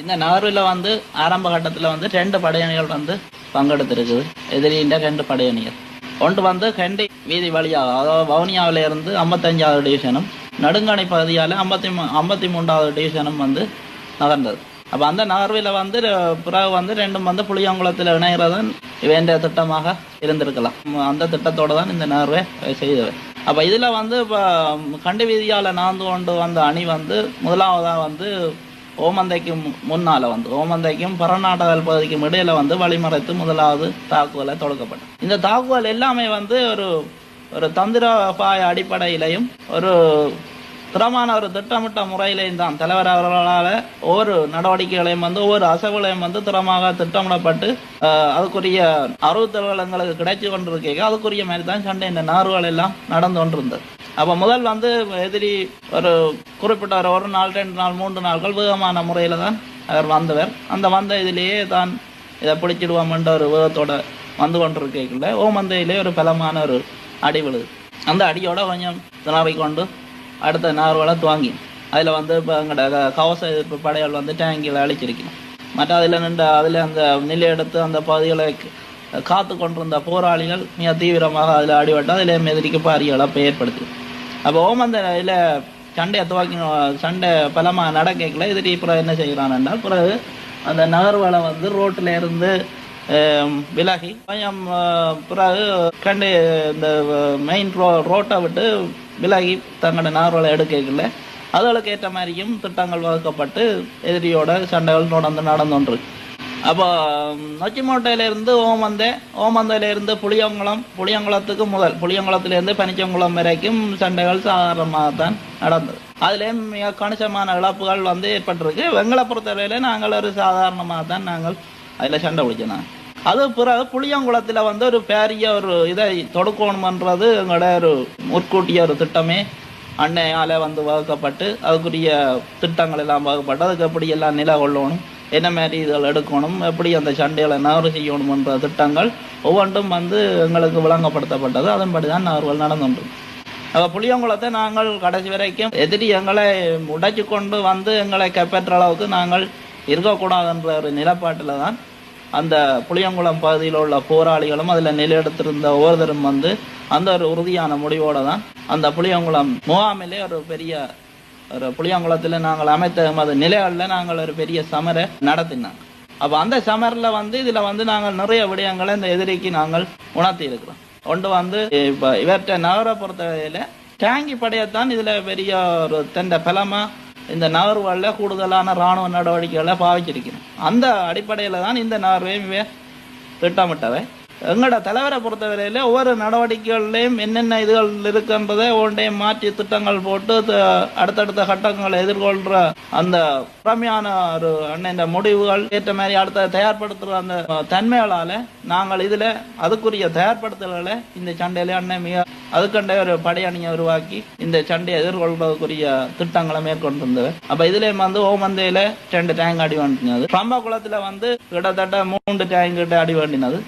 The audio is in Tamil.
இந்த நகர்வில் வந்து ஆரம்ப கட்டத்தில் வந்து ரெண்டு படையணிகள் வந்து பங்கெடுத்திருக்குது. எதிரின்ற ரெண்டு படையணிகள். ஒன்று வந்து கண்டி வீதி வழியாக அதாவது வவுனியாவில இருந்து ஐம்பத்தஞ்சாவது டிவிஷனும் நடுங்கணை பகுதியால் ஐம்பத்தி மூ ஐம்பத்தி மூன்றாவது டிவிஷனும் வந்து நகர்ந்தது. அப்போ அந்த நகர்வில் வந்து பிறகு வந்து ரெண்டும் வந்து புளியங்குளத்தில் இணைகிறதன் வேண்டிய திட்டமாக இருந்திருக்கலாம். அந்த திட்டத்தோடு தான் இந்த நகர்வை செய்தவை அப்போ இதில் வந்து இப்போ கண்டி வீதியால் நாந்து கொண்டு வந்த அணி வந்து முதலாவதாக வந்து ஓமந்தைக்கும் முன்னால வந்து ஓமந்தைக்கும் பரநாடகல் பகுதிக்கும் இடையில வந்து வழிமறைத்து முதலாவது தாக்குதலை தொடக்கப்பட்டது. இந்த தாக்குதல் எல்லாமே வந்து ஒரு ஒரு தந்திரபாய அடிப்படையிலையும் ஒரு திறமான ஒரு திட்டமிட்ட முறையிலையும் தான். தலைவர் அவர்களால் ஒவ்வொரு நடவடிக்கைகளையும் வந்து ஒவ்வொரு அசைவுகளையும் வந்து திறமாக திட்டமிடப்பட்டு அதுக்குரிய அறுவத்தல்கள் எங்களுக்கு கிடைச்சி கொண்டிருக்கீங்க அதுக்குரிய மாதிரி தான் சண்டை இந்த நாறுகள் எல்லாம் நடந்து கொண்டிருந்தது. அப்போ முதல் வந்து எதிரி ஒரு குறிப்பிட்ட ஒரு நாள் ரெண்டு நாள் மூன்று நாட்கள் வேகமான முறையில் தான் அவர் வந்தவர். அந்த வந்த இதிலேயே தான் இதை பிடிச்சிடுவோம்ன்ற ஒரு வேகத்தோட வந்து கொண்டிருக்கல ஓமந்தையிலே ஒரு பலமான ஒரு அடி விழுது. அந்த அடியோட கொஞ்சம் திணறி கொண்டு அடுத்த நார்வலை துவங்கி. அதில் வந்து இப்போ எங்களோட கவச எதிர்ப்பு படைகள் வந்து டேங்கில் அழிச்சிருக்கணும். மற்ற அதில் நின்று அதில் அந்த நிலை எடுத்து அந்த பகுதிகளை காத்து கொண்டிருந்த போராளிகள் மிக தீவிரமாக அதில் அடிபட்டு அதில் எதிரிக்கு பாரிய இழப்பை ஏற்படுத்தி. அப்போ ஓமந்த இதில் சண்டையை துவக்கி சண்டை பலமாக நடக்கல எதிரி பிறகு என்ன செய்கிறான் என்றால் பிறகு அந்த நகர்வலை வந்து ரோட்டில் இருந்து விலகி கொஞ்சம் பிறகு கண்டு இந்த மெயின் ரோ ரோட்டை விட்டு விலகி தங்களோட நகர்வலை எடுக்கல அதுகளுக்கு ஏற்ற மாதிரியும் திட்டங்கள் வகுக்கப்பட்டு எதிரியோட சண்டைகள் நடந்து நடந்துன்றிருக்கு. அப்போ நொச்சிமோட்டையிலேருந்து ஓமந்தே ஓமந்தையிலேருந்து புளியங்குளம் புளியங்குளத்துக்கு முதல். புளியங்குளத்திலேருந்து பனிச்சங்குளம் வரைக்கும் சண்டைகள் சாதாரணமாக தான் நடந்தது. அதுலேயும் மிக கணிசமான இழப்புகள் வந்து ஏற்பட்டிருக்கு. வெங்களை பொறுத்தவரையில நாங்கள் ஒரு சாதாரணமாக தான் நாங்கள் அதில் சண்டை பிடிச்சோம் அது பிறகு புளியங்குளத்தில் வந்து ஒரு பெரிய ஒரு இதை தொடுக்கணுமன்றது எங்களோட ஒரு முற்கூட்டிய ஒரு திட்டமே. அன்னையால் வந்து வகுக்கப்பட்டு அதுக்குரிய திட்டங்கள் எல்லாம் வகுக்கப்பட்டு அதுக்கு எப்படி எல்லாம் நில கொள்ளணும் என்ன மாதிரி இதில் எடுக்கணும் எப்படி அந்த சண்டைகளை நகர்வு செய்யணுமன்ற திட்டங்கள் ஒவ்வொன்றும் வந்து எங்களுக்கு விளங்கப்படுத்தப்பட்டது. அதன்படி தான் நகர்வுகள் நடந்துட்டு அப்போ புளியங்குளத்தை நாங்கள் கடைசி வரைக்கும் எதிரி எங்களை உடைச்சு கொண்டு வந்து எங்களை கைப்பற்ற அளவுக்கு நாங்கள் இருக்கக்கூடாதுன்ற ஒரு நிலப்பாட்டில் தான் அந்த புளியங்குளம் பகுதியில் உள்ள போராளிகளும் அதில் நிலையெடுத்திருந்த ஒவ்வொருத்தரும் வந்து அந்த ஒரு உறுதியான முடிவோடு தான் அந்த புளியங்குளம் முகாமிலே ஒரு பெரிய ஒரு புளியங்குளத்தில் நாங்கள் அமைத்த எமது நிலைகளில் நாங்கள் ஒரு பெரிய சமரை நடத்தினோம். அப்போ அந்த சமரில் வந்து இதில் வந்து நாங்கள் நிறைய விடயங்களை இந்த எதிரிக்கு நாங்கள் உணர்த்தி இருக்கிறோம். ஒன்று வந்து இப்போ இவற்றை நகரை பொறுத்தவரையில் டேங்கி படையத்தான் இதில் பெரிய ஒரு தண்ட பலமாக இந்த நகர்வுகளில் கூடுதலான இராணுவ நடவடிக்கைகளை பாவிச்சிருக்கிறோம். அந்த அடிப்படையில் தான் இந்த நகர்வையும் திட்டமிட்டவை. எங்களோட தலைவரை பொறுத்தவரையில் ஒவ்வொரு நடவடிக்கைகள்லையும் என்னென்ன இதுகள் இருக்குன்றதை ஒன்றையும் மாற்றி திட்டங்கள் போட்டு அடுத்தடுத்த கட்டங்களை எதிர்கொள்கிற அந்த திறமையான ஒரு அண்ணன் முடிவுகள் ஏற்ற மாதிரி அடுத்த தயார்படுத்துகிற அந்த தன்மைகளால் நாங்கள் இதில் அதுக்குரிய தயார்படுத்தல்களை இந்த சண்டையில அண்ணன் மிக அதுக்கண்டே ஒரு படையணியை உருவாக்கி இந்த சண்டையை எதிர்கொள்றதுக்குரிய திட்டங்களை மேற்கொண்டிருந்தது. அப்ப இதுலயும் வந்து ஓமந்தையில் ரெண்டு டேங்க் அடி வேண்டினது பம்பா குளத்துல வந்து கிட்டத்தட்ட மூன்று டேங்க் கிட்ட அடி வேண்டினது